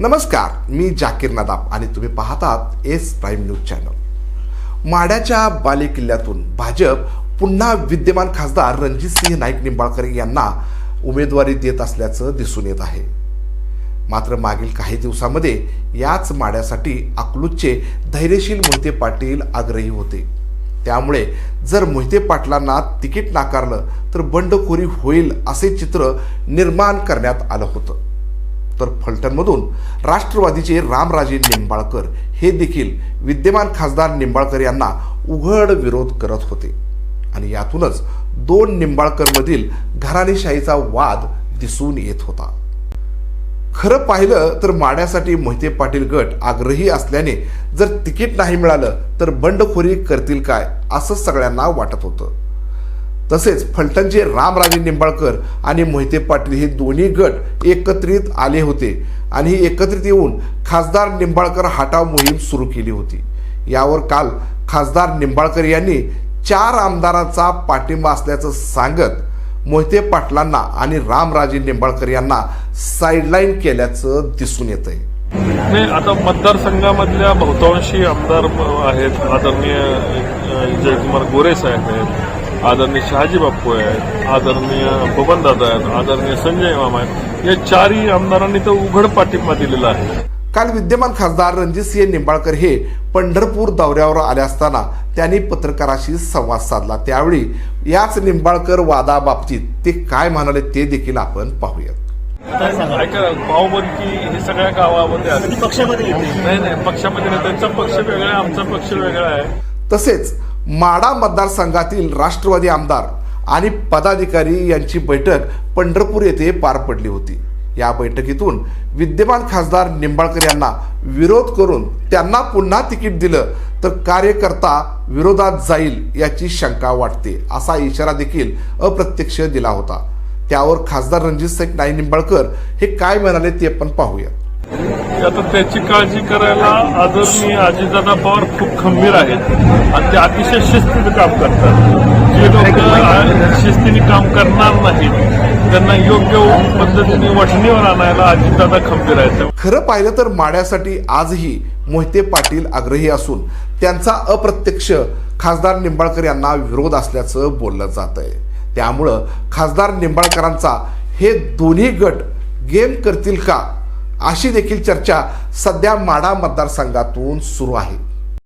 नमस्कार मी जाकीर नदाब आणि तुम्ही पाहतात एस प्राईम न्यूज चॅनल. माड्याच्या बालेकिल्ल्यातून भाजप पुन्हा विद्यमान खासदार रणजितसिंह नाईक निंबाळकर यांना उमेदवारी देत असल्याचं दिसून येत आहे. मात्र मागील काही दिवसामध्ये याच माड्यासाठी अकलूजचे धैर्यशील मोहिते पाटील आग्रही होते. त्यामुळे जर मोहिते पाटलांना तिकीट नाकारलं तर बंडखोरी होईल असे चित्र निर्माण करण्यात आलं होतं. तर फलटणमधून राष्ट्रवादीचे रामराजे निंबाळकर हे देखील विद्यमान खासदार निंबाळकर यांना उघड विरोध करत होते. आणि यातूनच दोन निंबाळकरमधील घराणेशाहीचा वाद दिसून येत होता. खरं पाहिलं तर माड्यासाठी मोहिते पाटील गट आग्रही असल्याने जर तिकीट नाही मिळालं तर बंडखोरी करतील काय असं सगळ्यांना वाटत होतं. तसेच फलटणचे रामराजे निंबाळकर आणि मोहिते पाटील हे दोन्ही गट एकत्रित आले होते आणि एकत्रित येऊन खासदार निंबाळकर हटाव मोहीम सुरू केली होती. यावर काल खासदार निंबाळकर यांनी चार आमदारांचा पाठिंबा असल्याचं सांगत मोहिते पाटलांना आणि रामराजे निंबाळकर यांना साईडलाईन केल्याचं दिसून येत आहे नाही आता मतदारसंघामधल्या बहुतांशी आमदार आहेत आदरणीय जयकुमार गोरे साहेब आहेत. आदरणीय शहाजी बाप्पू आहेत आदरणीय बबनदादा आहेत आदरणीय संजय मामा आहेत या चारही आमदारांनी तर उघड पाठिंबा दिलेला आहे. काल विद्यमान खासदार रणजितसिंह निंबाळकर हे पंढरपूर दौऱ्यावर आले असताना त्यांनी पत्रकाराशी संवाद साधला. त्यावेळी याच निंबाळकर वादाबाबतीत ते काय म्हणाले ते देखील आपण पाहूयात. भाऊबंदी हे सगळ्या गावामध्ये आहे पक्षामध्ये नाही नाही पक्षामध्ये नाही त्यांचा पक्ष वेगळा आहे आमचा पक्ष वेगळा आहे. तसेच माडा मतदारसंघातील राष्ट्रवादी आमदार आणि पदाधिकारी यांची बैठक पंढरपूर येथे पार पडली होती. या बैठकीतून विद्यमान खासदार निंबाळकर यांना विरोध करून त्यांना पुन्हा तिकीट दिलं तर कार्यकर्ता विरोधात जाईल याची शंका वाटते असा इशारा देखील अप्रत्यक्ष दिला होता. त्यावर खासदार रणजित सिंग नाई निंबाळकर हे काय म्हणाले ते आपण पाहूया आता त्याची काळजी करायला आदरणीय अजितदादा पवार खूप खंबीर आहेत. आणि ते अतिशय शिस्तीने काम करतात. जे लोक शिस्तीने काम करणार नाहीत त्यांना योग्य पद्धतीने वठणीवर आणायला अजितदादा खंबीर आहेत. खरं पाहिलं तर माड्यासाठी आजही मोहिते पाटील आग्रही असून त्यांचा अप्रत्यक्ष खासदार निंबाळकर यांना विरोध असल्याचं बोललं जात आहे. त्यामुळं खासदार निंबाळकरांचा हे दोन्ही गट गेम करतील का अशी देखील चर्चा सध्या माडा मतदारसंघातून सुरू आहे.